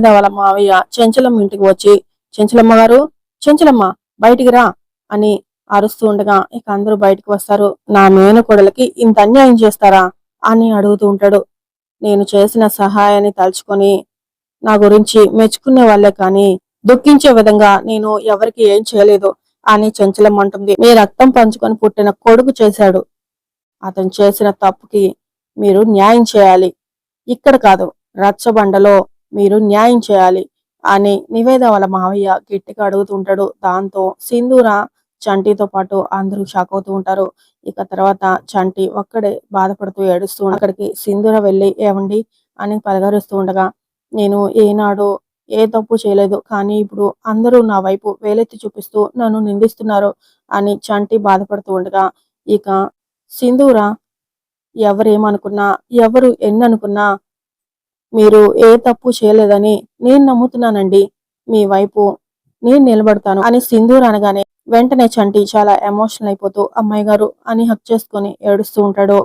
మీద వాళ్ళ మావయ్య? చెంచలమ్మ ఇంటికి వచ్చి చెంచలమ్మ గారు చెంచలమ్మ బయటికి రా అని అరుస్తూ ఉండగా ఇక అందరూ బయటకు వస్తారు. నా మేనకోడలకి ఇంత అన్యాయం చేస్తారా? అని అడుగుతూ ఉంటాడు. నేను చేసిన సహాయాన్ని తలుచుకొని నా గురించి మెచ్చుకునే వాళ్ళే కానీ దుఃఖించే విధంగా నేను ఎవరికి ఏం చేయలేదు అని చెంచలం అంటుంది. మీ రక్తం పంచుకొని పుట్టిన కొడుకు చేశాడు. అతను చేసిన తప్పుకి మీరు న్యాయం చేయాలి. ఇక్కడ కాదు రచ్చబండలో మీరు న్యాయం చేయాలి అని నివేద వాళ్ళ మావయ్య గట్టిగా అడుగుతుంటాడు. దాంతో సింధూర చంటితో పాటు అందరూ షాక్ అవుతూ ఉంటారు. ఇక తర్వాత చంటి ఒక్కడే బాధపడుతూ ఏడుస్తూ అక్కడికి సింధూర వెళ్ళి ఏమండి అని పలకరిస్తూ ఉండగా నేను ఏనాడు ఏ తప్పు చేయలేదు కానీ ఇప్పుడు అందరూ నా వైపు వేలెత్తి చూపిస్తూ నన్ను నిందిస్తున్నారు అని చంటి బాధపడుతూ ఉండగా ఇక సింధూర ఎవరేమనుకున్నా ఎవరు ఎన్ని అనుకున్నా మీరు ఏ తప్పు చేయలేదని నేను నమ్ముతున్నానండి. మీ వైపు నేను నిలబడతాను అని సింధూర్ అనగానే వెంటనే చంటి చాలా ఎమోషనల్ అయిపోతూ అమ్మాయి గారు అని హక్ చేసుకొని ఏడుస్తూ ఉంటాడు.